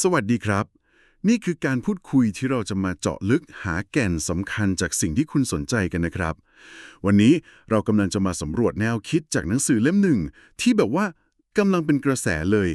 สวัสดีครับ นี่คือการพูดคุยที่เราจะมาเจาะลึกหาแก่นสำคัญจากสิ่งที่คุณสนใจกันนะครับ วันนี้เรากำลังจะมาสำรวจแนวคิดจากหนังสือเล่มหนึ่ง ที่แบบว่ากำลังเป็นกระแสเลย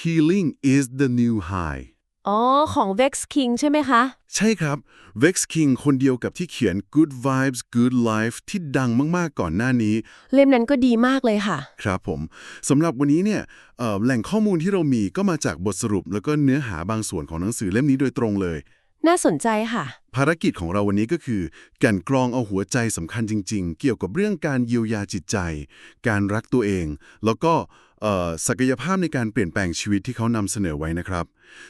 Healing is the new high อ๋อ ของ Vex King ใช่ไหมคะ ใช่ครับ Vex King คนเดียวกับที่เขียน Good Vibes Good Life ที่ดังมาก ๆ ก่อนหน้านี้ เล่มนั้นก็ดีมากเลยค่ะ ครับผมสำหรับวันนี้เนี่ยเอ่อแหล่งข้อมูลที่เรามีก็มาจากบทสรุป แล้วก็เนื้อหาบางส่วนของหนังสือเล่มนี้โดยตรงเลย น่าสนใจค่ะ ภารกิจของเราวันนี้ก็คือการกรองเอาหัวใจสำคัญจริง ๆ เกี่ยวกับเรื่องการเยียวยาจิตใจ การรักตัวเอง แล้วก็เอ่อ ศักยภาพในการเปลี่ยนแปลงชีวิตที่เขานำเสนอไว้นะครับ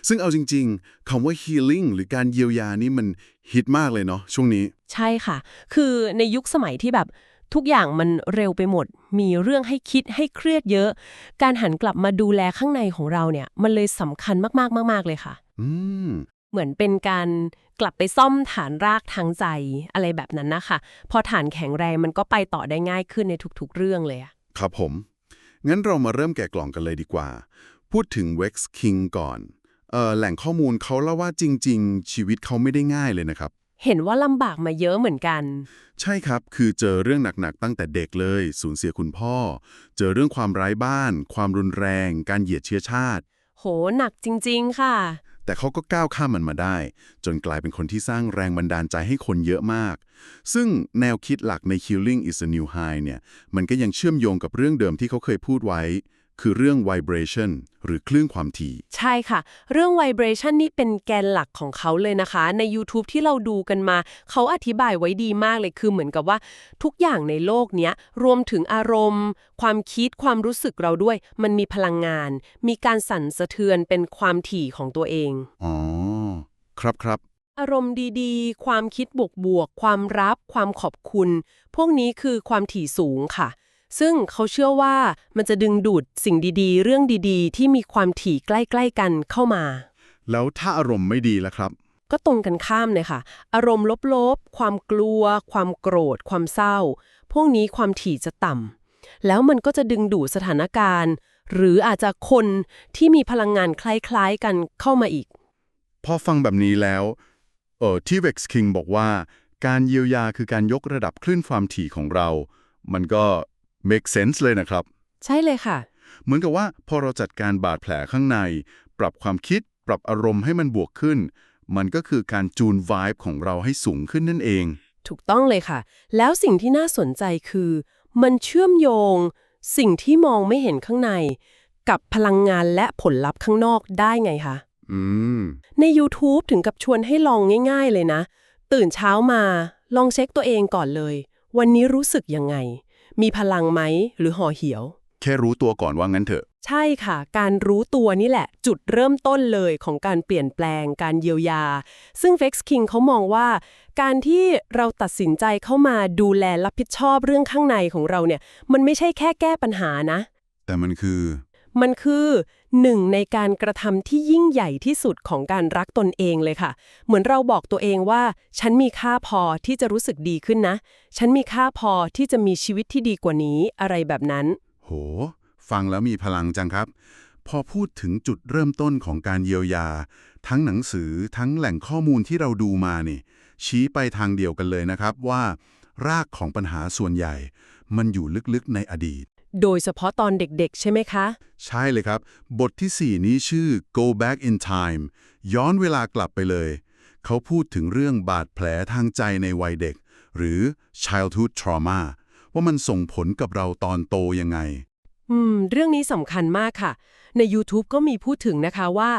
ซึ่งเอาจริง ๆคำว่า healing หรือการเยียวยานี่มันฮิตมากเลยเนาะช่วงนี้ ใช่ค่ะ คือในยุคสมัยที่แบบทุกอย่างมันเร็วไปหมด มีเรื่องให้คิดให้เครียดเยอะ การหันกลับมาดูแลข้างในของเราเนี่ย มันเลยสำคัญมากๆมาก ๆ เลยค่ะ อืม เหมือนเป็นการกลับไปซ่อมฐานรากทางใจอะไรแบบนั้นนะคะ พอฐานแข็งแรงมันก็ไปต่อได้ง่ายขึ้นในทุกๆ เรื่องเลยอะครับผม งั้นเรามาเริ่มแกะกล่องกันเลยดีกว่า พูดถึง Vex King ก่อนเอ่อแหล่งข้อมูลเขาเล่าว่าจริง ๆ ชีวิตเขาไม่ได้ง่ายเลยนะครับ เห็นว่าลำบากมาเยอะเหมือนกัน ใช่ครับ คือเจอเรื่องหนักๆตั้งแต่เด็กเลย สูญเสียคุณพ่อ เจอเรื่องความไร้บ้าน ความรุนแรง การเหยียดเชื้อชาติ โหหนักจริง ๆ ค่ะ แต่เขาก็ก้าวข้ามมันมาได้ จนกลายเป็นคนที่สร้างแรงบันดาลใจให้คนเยอะมาก ซึ่งแนวคิดหลักใน Killing is a New High เนี่ย มันก็ยังเชื่อมโยงกับเรื่องเดิมที่เขาเคยพูดไว้ คือเรื่อง vibration หรือคลื่นความถี่ ใช่ค่ะ เรื่อง vibration นี่เป็นแกนหลักของเขาเลยนะคะ ใน YouTube ที่เราดูกันมา เขาอธิบายไว้ดีมากเลยคือเหมือนกับว่า ทุกอย่างในโลกเนี้ย รวมถึงอารมณ์ ความคิดความรู้สึกเราด้วย มันมีพลังงาน มีการสั่นสะเทือนเป็นความถี่ของตัวเอง อ๋อ ครับครับอารมณ์ดีๆ ความคิดบวกๆความรับ ความขอบคุณ พวกนี้คือความถี่สูงค่ะ ซึ่งเขาเชื่อว่ามันจะดึงดูดสิ่งดีๆ เรื่องดีๆ ที่มีความถี่ใกล้ ๆ กันเข้ามา แล้วถ้าอารมณ์ไม่ดีล่ะครับ ก็ตรงกันข้ามเลยค่ะ อารมณ์ลบๆ ความกลัว ความโกรธ ความเศร้า พวกนี้ความถี่จะต่ำแล้วมันก็จะดึงดูดสถานการณ์ หรืออาจจะคนที่มีพลังงานคล้ายๆ กันเข้ามาอีก พอฟังแบบนี้แล้ว เออที่ Vex King บอกว่า การเยียวยาคือการยกระดับคลื่นความถี่ของเรา มันก็ make sense เลยนะครับ ใช่เลยค่ะ เหมือนกับว่าพอเราจัดการบาดแผลข้างใน ปรับความคิด ปรับอารมณ์ให้มันบวกขึ้น มันก็คือการจูน vibe ของเราให้สูงขึ้นนั่นเอง ถูกต้องเลยค่ะ แล้วสิ่งที่น่าสนใจคือ มันเชื่อมโยง สิ่งที่มองไม่เห็นข้างใน กับพลังงานและผลลัพธ์ข้างนอกได้ไงคะอืมใน YouTube ถึงกับชวนให้ลองง่าย ๆ เลยนะ ตื่นเช้ามา ลองเช็คตัวเองก่อนเลย วันนี้รู้สึกยังไง มีพลังไหมหรือห่อเหี่ยว แค่รู้ตัวก่อนว่างั้นเถอะ ใช่ค่ะ การรู้ตัวนี่แหละ จุดเริ่มต้นเลยของการเปลี่ยนแปลง การเยียวยา ซึ่ง Vex King เขามองว่า การที่เราตัดสินใจเข้ามาดูแลรับผิดชอบเรื่องข้างในของเราเนี่ย มันไม่ใช่แค่แก้ปัญหานะ แต่มันคือ มันคือหนึ่งในการกระทำที่ยิ่งใหญ่ที่สุดของการรักตนเองเลยค่ะ เหมือนเราบอกตัวเองว่า ฉันมีค่าพอที่จะรู้สึกดีขึ้นนะ ฉันมีค่าพอที่จะมีชีวิตที่ดีกว่านี้อะไรแบบนั้น โห ฟังแล้วมีพลังจังครับ พอพูดถึงจุดเริ่มต้นของการเยียวยา ทั้งหนังสือทั้งแหล่งข้อมูลที่เราดูมานี่ ชี้ไปทางเดียวกันเลยนะครับว่า รากของปัญหาส่วนใหญ่ มันอยู่ลึกๆในอดีต โดยเฉพาะตอนเด็กๆ ใช่ไหมคะ ใช่เลยครับ บทที่ 4 นี้ชื่อ Go Back in Time ย้อนเวลากลับไปเลย เขาพูดถึงเรื่องบาดแผลทางใจในวัยเด็ก หรือ childhood trauma ว่ามันส่งผลกับเราตอนโตยังไง อืม เรื่องนี้สำคัญมากค่ะ ใน YouTube ก็มีพูดถึงนะคะว่า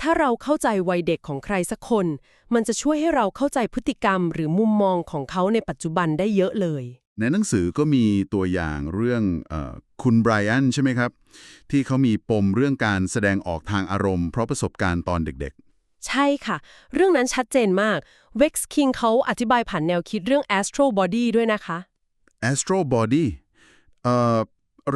ถ้าเราเข้าใจวัยเด็กของใครสักคน มันจะช่วยให้เราเข้าใจพฤติกรรม หรือมุมมองของเขาในปัจจุบันได้เยอะเลย ในหนังสือก็มีตัวอย่างเรื่องเออคุณไบรอันใช่ไหมครับ ที่เขามีปมเรื่องการแสดงออกทางอารมณ์ เพราะประสบการณ์ตอนเด็กใช่ค่ะ เรื่องนั้นชัดเจนมาก Vex King เขาอธิบายผ่านแนวคิดเรื่อง astral body ด้วยนะคะๆ astral body เอ่อ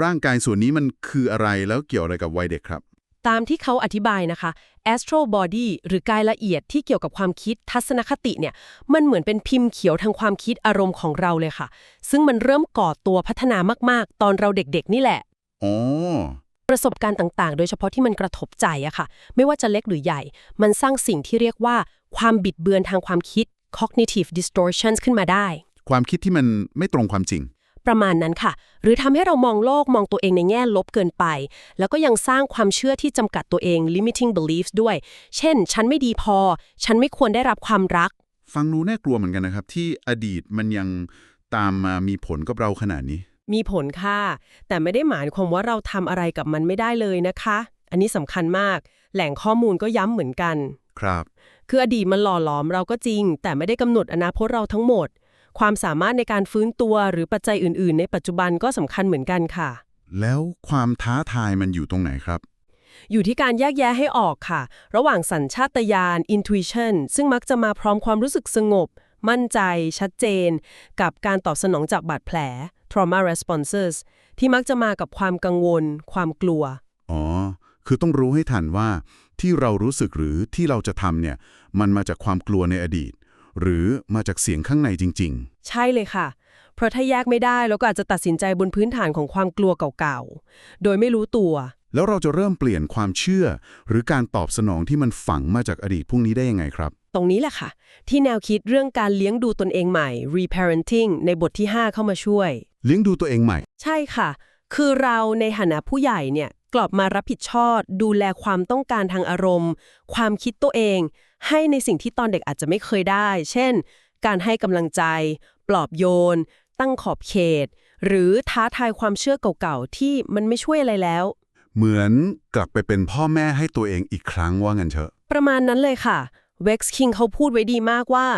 ร่างกายส่วนนี้มันคืออะไรแล้วเกี่ยวอะไรกับวัยเด็กครับ ตามที่เขาอธิบายนะคะ astral body หรือกายละเอียดที่เกี่ยวกับความคิดทัศนคติเนี่ย มันเหมือนเป็นพิมพ์เขียวทางความคิดอารมณ์ของเราเลยค่ะ ซึ่งมันเริ่มก่อตัวพัฒนามากๆ ตอนเราเด็กๆ นี่แหละอ๋อประสบการณ์ต่างๆ โดยเฉพาะที่มันกระทบใจอะค่ะ ไม่ว่าจะเล็กหรือใหญ่ มันสร้างสิ่งที่เรียกว่าความบิดเบือนทางความคิด cognitive distortions ขึ้นมาได้ ความคิดที่มันไม่ตรงความจริง ประมาณนั้นค่ะ หรือทำให้เรามองโลกมองตัวเองในแง่ลบเกินไป แล้วก็ยังสร้างความเชื่อที่จำกัดตัวเอง limiting beliefs ด้วย เช่น ฉันไม่ดีพอ ฉันไม่ควรได้รับความรัก ฟังดูน่ากลัวเหมือนกันนะครับ ที่อดีตมันยังตามมามีผลกับเราขนาดนี้ มีผลค่ะ แต่ไม่ได้หมายความว่าเราทำอะไรกับมันไม่ได้เลยนะคะ อันนี้สำคัญมาก แหล่งข้อมูลก็ย้ำเหมือนกัน ครับ คืออดีตมันหล่อหลอมเราก็จริง แต่ไม่ได้กำหนดอนาคตเราทั้งหมด ความสามารถในการฟื้นตัวหรือปัจจัยอื่น ๆ ในปัจจุบันก็สำคัญเหมือนกันค่ะ แล้วความท้าทายมันอยู่ตรงไหนครับ อยู่ที่การแยกแยะให้ออกค่ะ ระหว่างสัญชาตญาณ intuition ซึ่งมักจะมาพร้อมความรู้สึกสงบ มั่นใจ ชัดเจน กับการตอบสนองจากบาดแผล trauma responses ที่มักจะมากับความกังวล ความกลัว อ๋อ คือต้องรู้ให้ทันว่าที่เรารู้สึกหรือที่เราจะทำเนี่ย มันมาจากความกลัวในอดีต หรือมาจากเสียงข้างในจริงใช่เลยค่ะ เพราะถ้าแยกไม่ได้เราก็อาจจะตัดสินใจบนพื้นฐานของความกลัวเก่าๆ โดยไม่รู้ตัวๆแล้วเราจะเริ่มเปลี่ยนความเชื่อ หรือการตอบสนองที่มันฝังมาจากอดีตพวกนี้ได้ยังไงครับ ตรงนี้แหละค่ะ ที่แนวคิดเรื่องการเลี้ยงดูตนเองใหม่ reparenting ในบทที่ 5 เข้ามาช่วย เลี้ยงดูตัวเองใหม่ ใช่ค่ะ คือเราในฐานะผู้ใหญ่เนี่ยกลับมารับผิดชอบดูแลความต้องการทางอารมณ์ ความคิดตัวเอง ให้ในสิ่งที่ตอนเด็กอาจจะไม่เคยได้ เช่น การให้กำลังใจ ปลอบโยน ตั้งขอบเขต หรือท้าทายความเชื่อเก่าๆ ที่มันไม่ช่วยอะไรแล้ว เหมือนกลับไปเป็นพ่อแม่ให้ตัวเองอีกครั้งว่างั้นเถอะ ประมาณนั้นเลยค่ะ Vex King เขาพูดไว้ดีมากว่า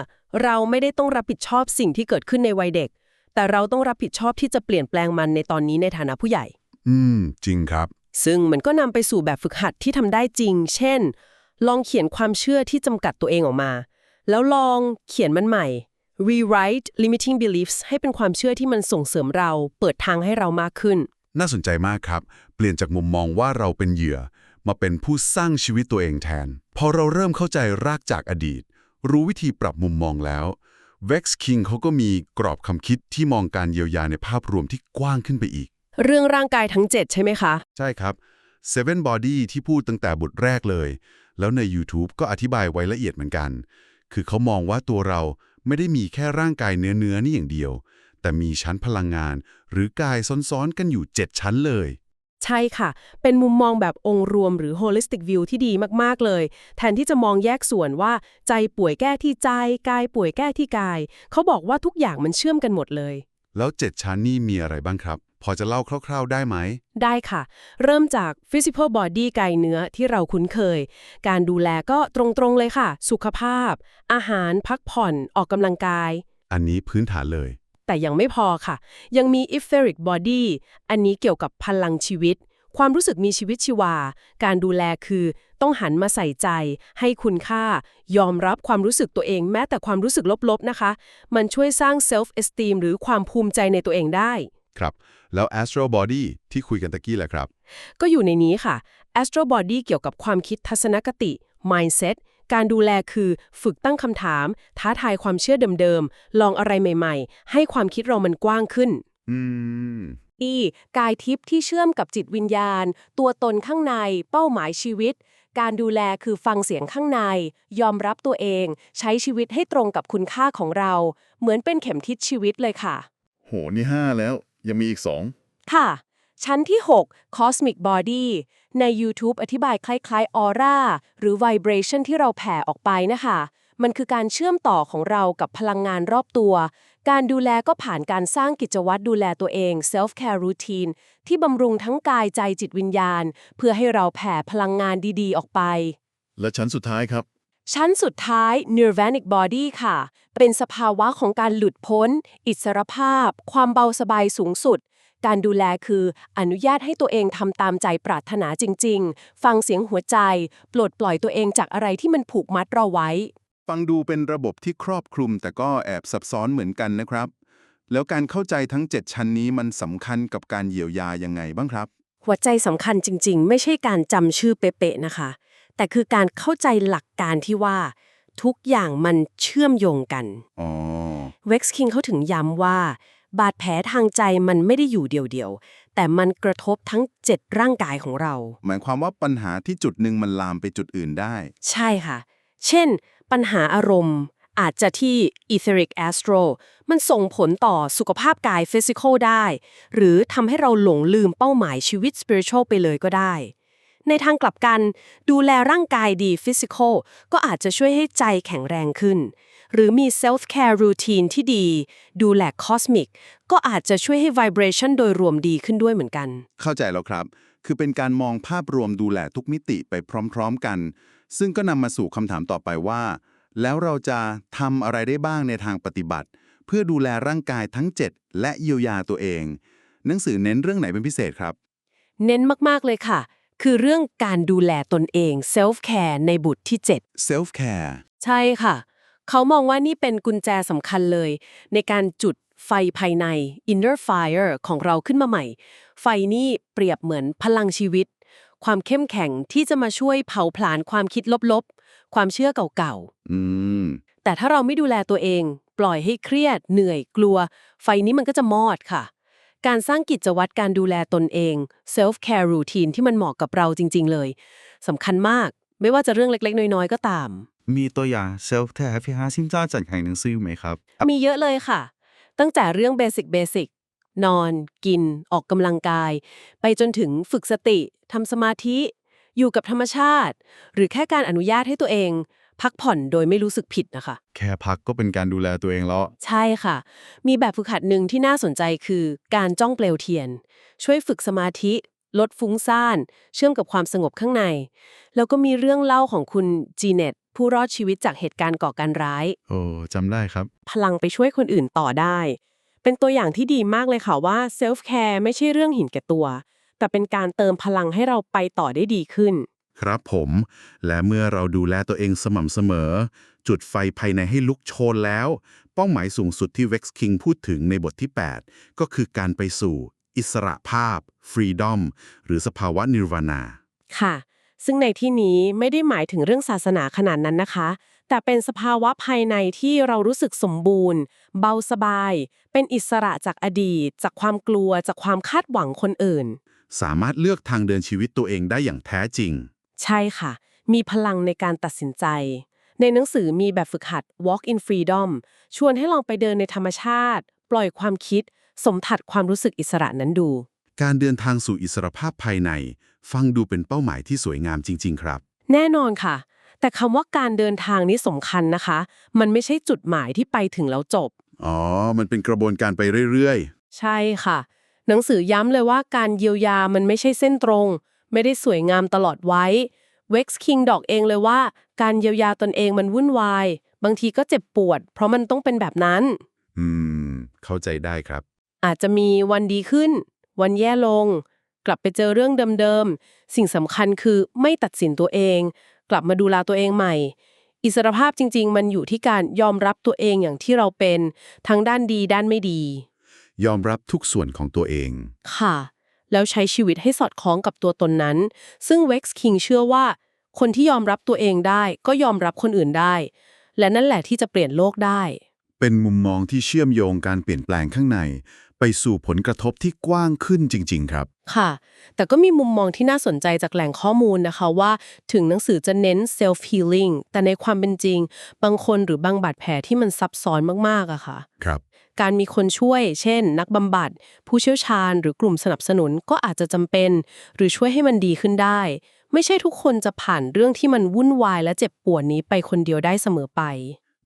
เราไม่ได้ต้องรับผิดชอบสิ่งที่เกิดขึ้นในวัยเด็ก แต่เราต้องรับผิดชอบที่จะเปลี่ยนแปลงมันในตอนนี้ในฐานะผู้ใหญ่ อืม จริงครับ ซึ่งมันก็นำไปสู่แบบฝึกหัดที่ทำได้จริง เช่น ลองเขียนความเชื่อที่จำกัดตัวเองออกมา แล้วลองเขียนมันใหม่ rewrite limiting beliefs ให้เป็นความเชื่อที่มันส่งเสริมเรา เปิดทางให้เรามากขึ้น น่าสนใจมากครับ เปลี่ยนจากมุมมองว่าเราเป็นเหยื่อ มาเป็นผู้สร้างชีวิตตัวเองแทน พอเราเริ่มเข้าใจรากจากอดีต รู้วิธีปรับมุมมองแล้ว Vex King เขาก็มีกรอบคำคิดที่มองการเยียวยาในภาพรวมที่กว้างขึ้นไปอีก เรื่องร่างกายทั้ง 7 ใช่ไหมคะ ใช่ครับ Seven Body ที่พูดตั้งแต่บทแรกเลย แล้วใน YouTube ก็อธิบายไว้ละเอียดเหมือนกัน คือเขามองว่าตัวเราไม่ได้มีแค่ร่างกายเนื้อเนื้อๆนี่อย่างเดียว แต่มีชั้นพลังงาน หรือกายซ้อนๆกันอยู่ 7 ชั้นเลย ใช่ค่ะ เป็นมุมมองแบบองค์รวมหรือ holistic view ที่ดีมาก ๆ เลย แทนที่จะมองแยกส่วนว่า ใจป่วยแก้ที่ใจ กายป่วยแก้ที่กาย เขาบอกว่าทุกอย่างมันเชื่อมกันหมดเลย แล้ว 7 ชั้นนี่มีอะไรบ้างครับ พอจะเล่าคร่าว ๆ ได้ไหม ได้ค่ะ เริ่มจาก physical body กายเนื้อที่เราคุ้นเคย การดูแลก็ตรงๆเลยค่ะ สุขภาพ อาหารพักผ่อนออกกำลังกาย อันนี้พื้นฐานเลย แต่ยังไม่พอค่ะ ยังมี etheric body อันนี้เกี่ยวกับพลังชีวิต ความรู้สึกมีชีวิตชีวา การดูแลคือต้องหันมาใส่ใจ ให้คุณค่า ยอมรับความรู้สึกตัวเองแม้แต่ความรู้สึกลบๆนะคะ มันช่วยสร้าง self esteem หรือความภูมิใจในตัวเองได้ ครับ แล้ว Astral Body ที่คุยกันตะกี้แหละครับ ก็อยู่ในนี้ค่ะ Astro Body เกี่ยวกับความคิดทัศนคติ mindset การดูแลคือฝึกตั้งคำถาม ท้าทายความเชื่อเดิมๆ ลองอะไรใหม่ๆ ให้ความคิดเรามันกว้างขึ้น อืมอีกายทิพย์ที่เชื่อมกับจิตวิญญาณ ตัวตนข้างใน เป้าหมายชีวิต การดูแลคือฟังเสียงข้างใน ยอมรับตัวเอง ใช้ชีวิตให้ตรงกับคุณค่าของเรา เหมือนเป็นเข็มทิศชีวิตเลยค่ะ โห นี่5แล้ว ยังมีอีก 2 ค่ะ ชั้นที่ 6 Cosmic Body ใน YouTube อธิบายคล้ายๆออร่าหรือ Vibration ที่เราแผ่ออกไปนะคะ มันคือการเชื่อมต่อของเรากับพลังงานรอบตัว การดูแลก็ผ่านการสร้างกิจวัตรดูแลตัวเอง Self Care Routine ที่บำรุงทั้งกายใจจิตวิญญาณ เพื่อให้เราแผ่พลังงานดีๆ ออกไป และชั้นสุดท้ายครับ ชั้นสุดท้าย Nirvanic Body ค่ะ เป็นสภาวะของการหลุดพ้น อิสรภาพ ความเบาสบายสูงสุด การดูแลคืออนุญาตให้ตัวเองทำตามใจปรารถนาจริง ๆ ฟังเสียงหัวใจ ปลดปล่อยตัวเองจากอะไรที่มันผูกมัดเราไว้ ฟังดูเป็นระบบที่ครอบคลุมแต่ก็แอบซับซ้อนเหมือนกันนะครับ แล้วการเข้าใจทั้ง 7 ชั้นนี้มันสำคัญกับการเยียวยายังไงบ้างครับ หัวใจสำคัญจริง ๆ ไม่ใช่การจำชื่อเป๊ะๆนะคะ แต่คือการเข้าใจหลักการที่ว่า ทุกอย่างมันเชื่อมโยงกันอ๋อเว็กซ์คิงเขาถึงย้ำว่า บาดแผลทางใจมันไม่ได้อยู่เดียวๆ แต่มันกระทบทั้ง 7 ร่างกายของเรา หมายความว่าปัญหาที่จุดหนึ่งมันลามไปจุดอื่นได้ ใช่ค่ะ เช่น ปัญหาอารมณ์อาจจะที่ etheric astral มันส่งผลต่อสุขภาพกาย physical ได้ หรือทำให้เราหลงลืมเป้าหมายชีวิต spiritual ไปเลยก็ได้ ในทางกลับกัน ดูแลร่างกายดี physical ก็อาจจะช่วยให้ใจแข็งแรงขึ้น หรือมี self care routine ที่ดี ดูแล cosmic ก็อาจจะช่วยให้ vibration โดยรวมดีขึ้นด้วยเหมือนกัน เข้าใจแล้วครับ คือเป็นการมองภาพรวมดูแลทุกมิติไปพร้อม ๆ กัน ซึ่งก็นำมาสู่คำถามต่อไปว่า แล้วเราจะทำอะไรได้บ้างในทางปฏิบัติ เพื่อดูแลร่างกายทั้ง 7 และเยียวยาตัวเอง หนังสือเน้นเรื่องไหนเป็นพิเศษครับ เน้นมากๆเลยค่ะ คือเรื่องการดูแลตนเอง self care ในบุตรที่ 7 self care ใช่ค่ะ เขามองว่านี่เป็นกุญแจสำคัญเลย ในการจุดไฟภายใน inner fire ของเราขึ้นมาใหม่ ไฟนี่เปรียบเหมือนพลังชีวิต ความเข้มแข็งที่จะมาช่วยเผาผลาญความคิดลบๆ ความเชื่อเก่าอืมๆแต่ถ้าเราไม่ดูแลตัวเอง ปล่อยให้เครียด เหนื่อยกลัว ไฟนี้มันก็จะมอดค่ะ การสร้างกิจวัตรการดูแลตนเอง self care routine ที่มันเหมาะกับเราจริง ๆ เลยสำคัญมาก ไม่ว่าจะเรื่องเล็ก ๆ น้อย ๆ ก็ตาม มีตัวอย่าง self care พี่ฮาซิมจ้าจัดแข่งหนังสือไหมครับ มีเยอะเลยค่ะ ตั้งแต่เรื่องเบสิกเบสิกนอน กิน ออกกำลังกาย ไปจนถึงฝึกสติทำสมาธิ อยู่กับธรรมชาติ หรือแค่การอนุญาตให้ตัวเอง พักผ่อนโดยไม่รู้สึกผิดนะคะ แค่พักก็เป็นการดูแลตัวเองแล้ว ใช่ค่ะ มีแบบฝึกหัดหนึ่งที่น่าสนใจคือการจ้องเปลวเทียน ช่วยฝึกสมาธิ ลดฟุ้งซ่าน เชื่อมกับความสงบข้างใน แล้วก็มีเรื่องเล่าของคุณจีเน็ตผู้รอดชีวิตจากเหตุการณ์ก่อการร้าย โอ้จำได้ครับ พลังไปช่วยคนอื่นต่อได้ เป็นตัวอย่างที่ดีมากเลยค่ะว่าเซลฟ์แคร์ไม่ใช่เรื่องหินแก่ตัว แต่เป็นการเติมพลังให้เราไปต่อได้ดีขึ้น ครับผม และเมื่อเราดูแลตัวเองสม่ำเสมอ จุดไฟภายในให้ลุกโชนแล้ว เป้าหมายสูงสุดที่ Vex King พูดถึงในบทที่ 8 ก็คือการไปสู่ อิสระภาพ freedom หรือสภาวะนิรวานา ค่ะ ซึ่งในที่นี้ไม่ได้หมายถึงเรื่องศาสนาขนาดนั้นนะคะ แต่เป็นสภาวะภายในที่เรารู้สึกสมบูรณ์ เบาสบาย เป็นอิสระจากอดีต จากความกลัว จากความคาดหวังคนอื่น สามารถเลือกทางเดินชีวิตตัวเองได้อย่างแท้จริง ใช่ค่ะ มีพลังในการตัดสินใจ ในหนังสือมีแบบฝึกหัด Walk in Freedom ชวนให้ลองไปเดินในธรรมชาติ ปล่อยความคิด สมถัดความรู้สึกอิสระนั้นดู การเดินทางสู่อิสรภาพภายใน ฟังดูเป็นเป้าหมายที่สวยงามจริง ๆ ครับ แน่นอนค่ะ แต่คำว่าการเดินทางนี้สำคัญนะคะ มันไม่ใช่จุดหมายที่ไปถึงแล้วจบ อ๋อ มันเป็นกระบวนการไปเรื่อยใช่ค่ะ หนังสือย้ำเลยว่าการเยียวยามันไม่ใช่เส้นตรง ไม่ได้สวยงามตลอดไว้ Vex King ดอกเองเลยว่า การเยียวยาตนเองมันวุ่นวาย บางทีก็เจ็บปวด เพราะมันต้องเป็นแบบนั้นๆอืม เข้าใจได้ครับ อาจจะมีวันดีขึ้น วันแย่ลง กลับไปเจอเรื่องเดิมๆ สิ่งสำคัญคือไม่ตัดสินตัวเอง กลับมาดูแลตัวเองใหม่ อิสรภาพจริง ๆ มันอยู่ที่การยอมรับตัวเองอย่างที่เราเป็น ทั้งด้านดีด้านไม่ดี ยอมรับทุกส่วนของตัวเอง ค่ะ แล้วใช้ชีวิตให้สอดคล้องกับตัวตนนั้น ซึ่ง Vex King เชื่อว่า คนที่ยอมรับตัวเองได้ ก็ยอมรับคนอื่นได้ และนั่นแหละที่จะเปลี่ยนโลกได้ เป็นมุมมองที่เชื่อมโยงการเปลี่ยนแปลงข้างใน ไปสู่ผลกระทบที่กว้างขึ้นจริง ๆ ครับ ค่ะ แต่ก็มีมุมมองที่น่าสนใจจากแหล่งข้อมูลนะคะว่าถึงหนังสือจะเน้น self healing แต่ในความเป็นจริง บางคนหรือบางบาดแผลที่มันซับซ้อนมากๆอะค่ะ ครับ การมีคนช่วย เช่น นักบำบัด ผู้เชี่ยวชาญ หรือกลุ่มสนับสนุนก็อาจจะจำเป็น หรือช่วยให้มันดีขึ้นได้ ไม่ใช่ทุกคนจะผ่านเรื่องที่มันวุ่นวายและเจ็บปวดนี้ไปคนเดียวได้เสมอไป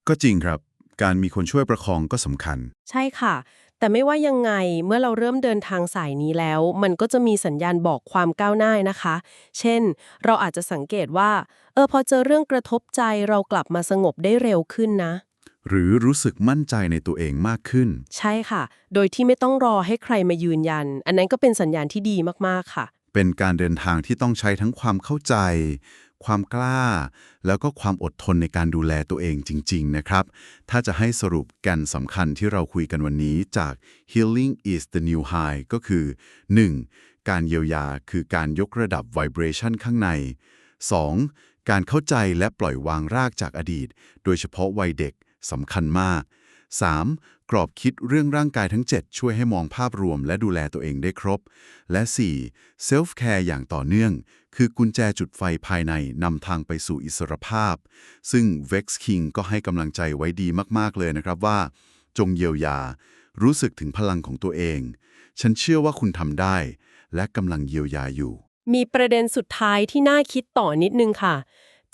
ก็จริงครับ การมีคนช่วยประคองก็สำคัญ ใช่ค่ะ แต่ไม่ว่ายังไงเมื่อเราเริ่มเดินทางสายนี้แล้ว มันก็จะมีสัญญาณบอกความก้าวหน้านะคะ เช่น เราอาจจะสังเกตว่า เออพอเจอเรื่องกระทบใจเรากลับมาสงบได้เร็วขึ้นนะ หรือรู้สึกมั่นใจในตัวเองมากขึ้น ใช่ค่ะ โดยที่ไม่ต้องรอให้ใครมายืนยัน อันนั้นก็เป็นสัญญาณที่ดีมากๆค่ะ เป็นการเดินทางที่ต้องใช้ทั้งความเข้าใจ ความกล้า แล้วก็ความอดทนในการดูแลตัวเองจริง ๆ นะครับ ถ้าจะให้สรุปแกันสำคัญที่เราคุยกันวันนี้จาก Healing is the new high ก็คือ 1. การเยียวยาคือการยกระดับ vibration ข้างใน 2. การเข้าใจและปล่อยวางรากจากอดีต โดยเฉพาะวัยเด็ก สำคัญมาก 3. กรอบคิดเรื่องร่างกายทั้ง 7 ช่วยให้มองภาพรวมและดูแลตัวเองได้ครบ และ 4. Self Care อย่างต่อเนื่อง คือกุญแจจุดไฟภายในนำทางไปสู่อิสรภาพ ซึ่ง Vex King ก็ให้กำลังใจไว้ดีมาก ๆ เลยนะครับว่า จงเยียวยา รู้สึกถึงพลังของตัวเอง ฉันเชื่อว่าคุณทำได้ และกำลังเยียวยาอยู่ มีประเด็นสุดท้ายที่น่าคิดต่อนิดนึงค่ะ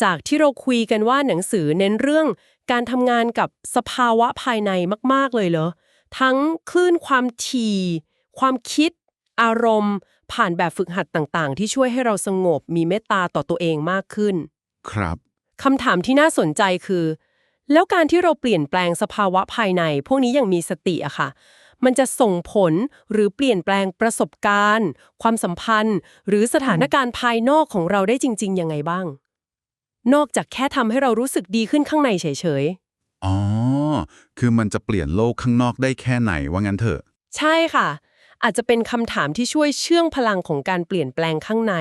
จากที่เราคุยกันว่าหนังสือเน้นเรื่อง การทำงานกับสภาวะภายในมาก ๆ เลยเหรอ ทั้งคลื่นความถี่ ความคิด อารมณ์ ผ่านแบบฝึกหัดต่าง ๆ ที่ช่วยให้เราสงบมีเมตตาต่อตัวเองมากขึ้น ครับคำถามที่น่าสนใจคือ แล้วการที่เราเปลี่ยนแปลงสภาวะภายใน พวกนี้อย่างมีสติอะค่ะ มันจะส่งผลหรือเปลี่ยนแปลงประสบการณ์ ความสัมพันธ์ หรือสถานการณ์ภายนอกของเราได้จริง ๆ ยังไงบ้าง นอกจากแค่ทำให้เรารู้สึกดีขึ้นข้างในเฉยอ๋อ คือมันจะเปลี่ยนโลกข้างนอกได้แค่ไหนว่างั้นเถอะ ๆ ใช่ค่ะ อาจจะเป็นคำถามที่ช่วยเชื่องพลังของการเปลี่ยนแปลงข้างใน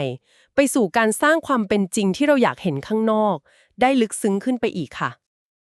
ไปสู่การสร้างความเป็นจริงที่เราอยากเห็นข้างนอก ได้ลึกซึ้งขึ้นไปอีกค่ะ